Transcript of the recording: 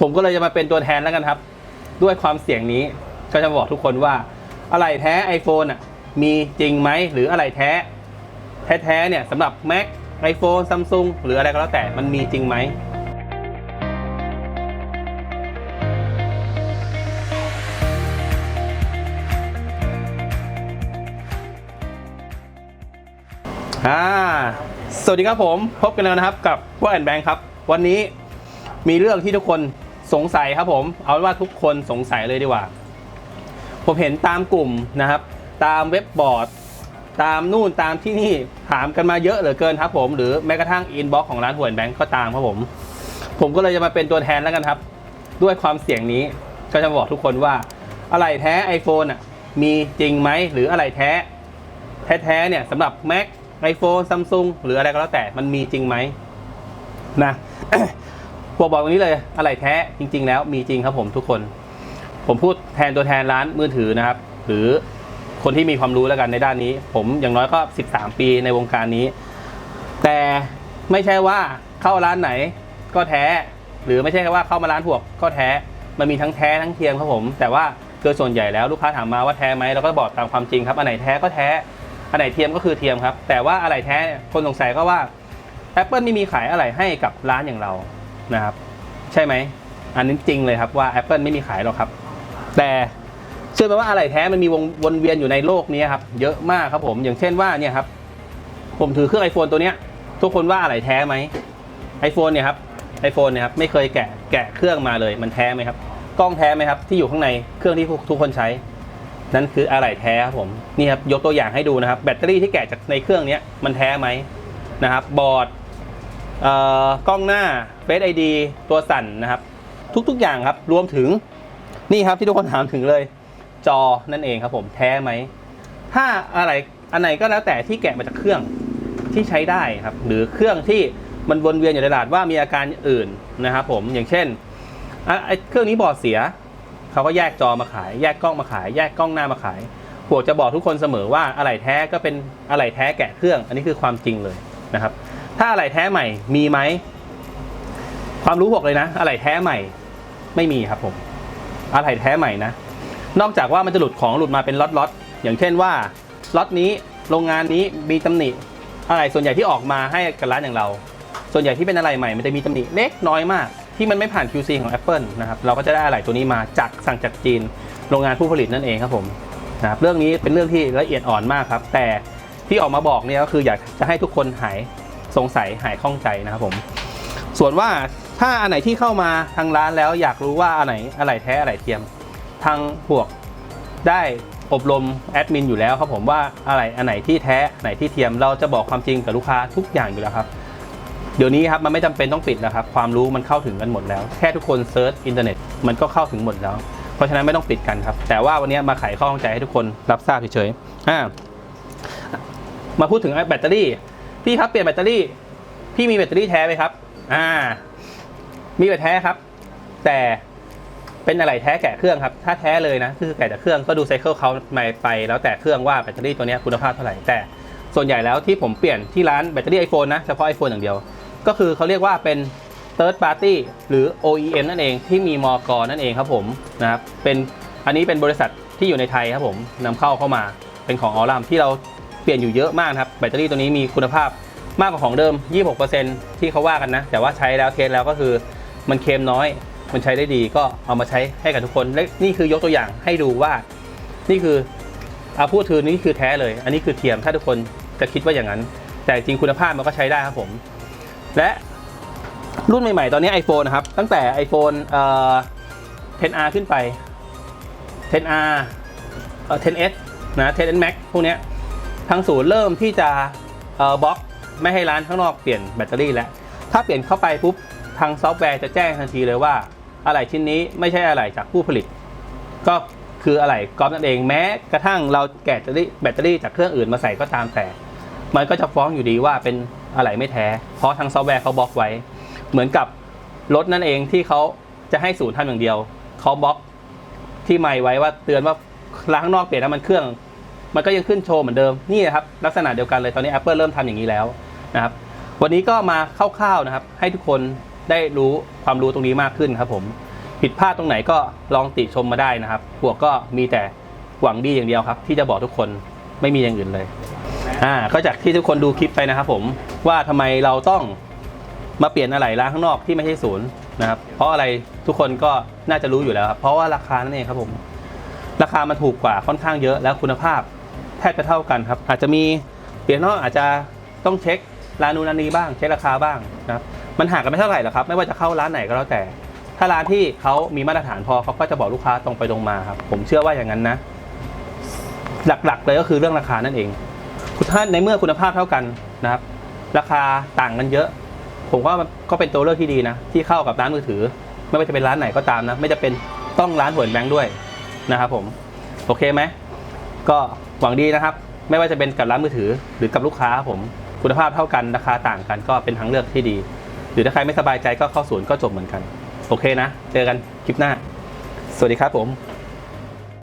ผมก็เลยจะมาเป็นตัวแทนแล้วกันครับ ด้วยความเสี่ยงนี้ก็จะบอกทุกคนว่า อะไรแท้ iPhone อะมีจริงไหมหรืออะไรแท้ แท้ๆเนี่ยสำหรับ Mac iPhone Samsung หรืออะไรก็แล้วแต่มันมีจริงไหมอ่าสวัสดีครับผม พบกันแล้วนะครับกับพวกแอนแบงค์ครับ วันนี้มีเรื่องที่ทุกคน สงสัยครับผม เอาว่าทุกคนสงสัยเลยดีกว่า ผมเห็นตามกลุ่มนะครับ ตามเว็บบอร์ด ตามนู่นตามที่นี่ถามกันมาเยอะเหลือเกินครับผม หรือแม้กระทั่งอินบ็อกของร้านหวยแบงค์ก็ตามครับผม ผมก็เลยจะมาเป็นตัวแทนแล้วกันครับ ด้วยความเสี่ยงนี้ก็จะบอกทุกคนว่า อะไรแท้ iPhone อะมีจริงไหมหรืออะไรแท้แท้ๆเนี่ยสำหรับ Mac iPhone Samsung หรืออะไรก็แล้วแต่มันมีจริงไหมนะ ผมบอกตรงนี้เลยอะไรแท้จริง ๆ แล้วมีจริงครับผมทุกคน ผมพูดแทนตัวแทนร้านมือถือนะครับ หรือคนที่มีความรู้แล้วกันในด้านนี้ ผมอย่างน้อยก็ 13 ปีในวงการนี้ แต่ไม่ใช่ว่าเข้าร้านไหนก็แท้ หรือไม่ใช่ว่าเข้ามาร้านพวกก็แท้ มันมีทั้งแท้ทั้งเทียมครับผม แต่ว่าโดยส่วนใหญ่แล้วลูกค้าถามมาว่าแท้ไหมเราก็บอกตามความจริงครับอันไหนแท้ก็แท้อันไหนเทียมก็คือเทียมครับ แต่ว่าอะไรแท้คนสงสัยก็ว่า Apple ไม่มีขายอะไรให้กับร้านอย่างเรา นะครับ ใช่ไหม อันนี้จริงเลยครับว่า Apple ไม่มีขายหรอกครับ แต่เชื่อไหมว่าอะไรแท้มันมีวงวนเวียนอยู่ในโลกนี้ครับ เยอะมากครับผม อย่างเช่นว่าเนี่ยครับ ผมถือเครื่อง iPhone ตัวเนี้ย ทุกคนว่าอะไรแท้ไหม iPhone เนี่ยครับ iPhone เนี่ยครับไม่เคยแกะแกะเครื่องมาเลย มันแท้ไหมครับ กล้องแท้ไหมครับ ที่อยู่ข้างในเครื่องที่ทุกคนใช้ นั่นคืออะไรแท้ครับผมนี่ครับยกตัวอย่างให้ดูนะครับ แบตเตอรี่ที่แกะจากในเครื่องเนี้ยมันแท้ไหมนะครับ บอร์ด กล้องหน้า Face ID ตัวสั่นนะครับ ทุกๆอย่างครับรวมถึงนี่ครับที่ทุกคนถามถึงเลย จอนั่นเองครับผมแท้ไหม ถ้าอะไรอันไหนก็แล้วแต่ที่แกะมาจากเครื่องที่ใช้ได้ครับ หรือเครื่องที่มันวนเวียนอยู่ในตลาดว่ามีอาการอื่นนะครับผมอย่างเช่นไอ้เครื่องนี้บอดเสียเขาก็แยกจอมาขาย แยกกล้องมาขาย แยกกล้องหน้ามาขายพวจะบอกทุกคนเสมอว่าอะไหล่แท้ก็เป็นอะไหล่แท้แกะเครื่อง อันนี้คือความจริงเลยนะครับ ถ้าอะไหล่แท้ใหม่มีไหม ความรู้บอกเลยนะ อะไหล่แท้ใหม่ไม่มีครับผม อะไหล่แท้ใหม่นะ นอกจากว่ามันจะหลุดของหลุดมาเป็นล็อตๆอย่างเช่นว่าล็อตนี้โรงงานนี้มีตำหนิอะไรส่วนใหญ่ที่ออกมาให้กับร้านอย่างเรา ส่วนใหญ่ที่เป็นอะไรใหม่ มันจะมีตำหนิเล็กน้อยมาก ที่มันไม่ผ่าน QC ของ Apple นะครับเราก็จะได้อะไรตัวนี้มาจากสั่งจากจีน โรงงานผู้ผลิตนั่นเองครับผมนะครับเรื่องนี้เป็นเรื่องที่ละเอียดอ่อนมากครับ แต่ที่ออกมาบอกเนี่ยก็คืออยากจะให้ทุกคนหาย สงสัยหายข้องใจนะครับผม ส่วนว่าถ้าอันไหนที่เข้ามาทางร้านแล้วอยากรู้ว่าอันไหนอะไรแท้อะไรเทียม ทางพวกได้อบรมแอดมินอยู่แล้วครับผมว่าอะไรอันไหนที่แท้ไหนที่เทียมเราจะบอกความจริงกับลูกค้าทุกอย่างอยู่แล้วครับ เดี๋ยวนี้ครับมันไม่จำเป็นต้องปิดแล้วครับความรู้มันเข้าถึงกันหมดแล้ว แค่ทุกคนเซิร์ชอินเทอร์เน็ตมันก็เข้าถึงหมดแล้ว เพราะฉะนั้นไม่ต้องปิดกันครับ แต่ว่าวันนี้มาไขข้อข้องใจให้ทุกคนรับทราบเฉยๆอ่ามาพูดถึงแบตเตอรี่ พี่ครับเปลี่ยนแบตเตอรี่ พี่มีแบตเตอรี่แท้ไหมครับ อ่า มีแบตแท้ครับ แต่เป็นอะไรแท้แกะเครื่องครับ ถ้าแท้เลยนะ คือแกะจากเครื่องก็ดูไซเคิลเขามาไป แล้วแต่เครื่องว่าแบตเตอรี่ตัวเนี้ยคุณภาพเท่าไหร่ แต่ส่วนใหญ่แล้วที่ผมเปลี่ยนที่ร้านแบตเตอรี่ iPhone นะ เฉพาะ iPhone อย่างเดียว ก็คือเขาเรียกว่าเป็น third party หรือ OEM นั่นเองที่มีมอกนั่นเองครับผมนะครับเป็นอันนี้เป็นบริษัทที่อยู่ในไทยครับผมนำเข้าเข้ามาเป็นของออรัมที่เรา เปลี่ยนอยู่เยอะมากครับแบตเตอรี่ตัวนี้มีคุณภาพมากกว่าของเดิม 26%ที่เขาว่ากันนะ แต่ว่าใช้แล้วเทสแล้วก็คือมันเค็มน้อย มันใช้ได้ดีก็เอามาใช้ให้กับทุกคน และนี่คือยกตัวอย่างให้ดูว่า นี่คืออาพูดถือนี่คือแท้เลย อันนี้คือเทียมถ้าทุกคนจะคิดว่าอย่างนั้น แต่จริงคุณภาพมันก็ใช้ได้ครับผม และรุ่นใหม่ๆ ตอนนี้ iPhone นะครับ ตั้งแต่ iPhone เอ่อ 10R ขึ้นไป 10R เอ่อ 10s นะ 10s Max พวกเนี้ย ทางศูนย์เริ่มที่จะบล็อกไม่ให้ร้านข้างนอกเปลี่ยนแบตเตอรี่แล้ว ถ้าเปลี่ยนเข้าไปปุ๊บทางซอฟต์แวร์จะแจ้งทันทีเลยว่าอะไรชิ้นนี้ไม่ใช่อะไรจากผู้ผลิต ก็คืออะไรก๊อปนั่นเองแม้กระทั่งเราแกะแบตเตอรี่แบตเตอรี่จากเครื่องอื่นมาใส่ก็ตามแต่ มันก็จะฟ้องอยู่ดีว่าเป็นอะไรไม่แท้ เพราะทางซอฟต์แวร์เขาบล็อกไว้ เหมือนกับรถนั่นเองที่เขาจะให้ศูนย์ทำอย่างเดียวเขาบล็อกที่ไม่ไว้ว่าเตือนว่าล้างข้างนอกเปลี่ยนน้ำมันเครื่อง มันก็ยังขึ้นโชว์เหมือนเดิมนี่นะครับลักษณะเดียวกันเลยตอนนี้ Apple เริ่มทำอย่างนี้แล้วนะครับวันนี้ก็มาคร่าวๆนะครับ ให้ทุกคนได้รู้ความรู้ตรงนี้มากขึ้นครับผมผิดพลาดตรงไหนก็ลองติชมมาได้นะครับพวกก็มีแต่หวังดีอย่างเดียวครับ ที่จะบอกทุกคนไม่มีอย่างอื่นเลยอ่าก็จากที่ทุกคนดูคลิปไปนะครับผมว่าทำไมเราต้องมาเปลี่ยนอะไรร้านข้างนอกที่ไม่ใช่ศูนย์นะครับ เพราะอะไรทุกคนก็น่าจะรู้อยู่แล้วครับเพราะว่าราคานั่นเองครับผม ราคามันถูกกว่าค่อนข้างเยอะแล้วคุณภาพ บจะเท่ากันครับ อาจจะมีเปลี่ยนนอกอาจจะต้องเช็คร้านนู้นร้านนี้บ้างเช็คราคาบ้างนะครับมันห่างกันไม่เท่าไหร่หรอกครับ ไม่ว่าจะเข้าร้านไหนก็แล้วแต่ ถ้าร้านที่เขามีมาตรฐานพอเขาก็จะบอกลูกค้าตรงไปตรงมาครับ ผมเชื่อว่าอย่างนั้นนะ หลักๆเลยก็คือเรื่องราคานั่นเองคุณท่านในเมื่อคุณภาพเท่ากันนะครับ ราคาต่างกันเยอะ ผมว่าก็เป็นตัวเลือกที่ดีนะ ที่เข้ากับร้านมือถือ ไม่ว่าจะเป็นร้านไหนก็ตามนะ ไม่จะเป็นต้องร้านหวนแบงค์ด้วยนะครับผม โอเคไหมก็ หวังดีนะครับ ไม่ว่าจะเป็นกับร้านมือถือหรือกับลูกค้าผมคุณภาพเท่ากันราคาต่างกันก็เป็นทางเลือกที่ดี หรือถ้าใครไม่สบายใจก็เข้าศูนย์ก็จบเหมือนกัน โอเคนะ เจอกันคลิปหน้า สวัสดีครับผม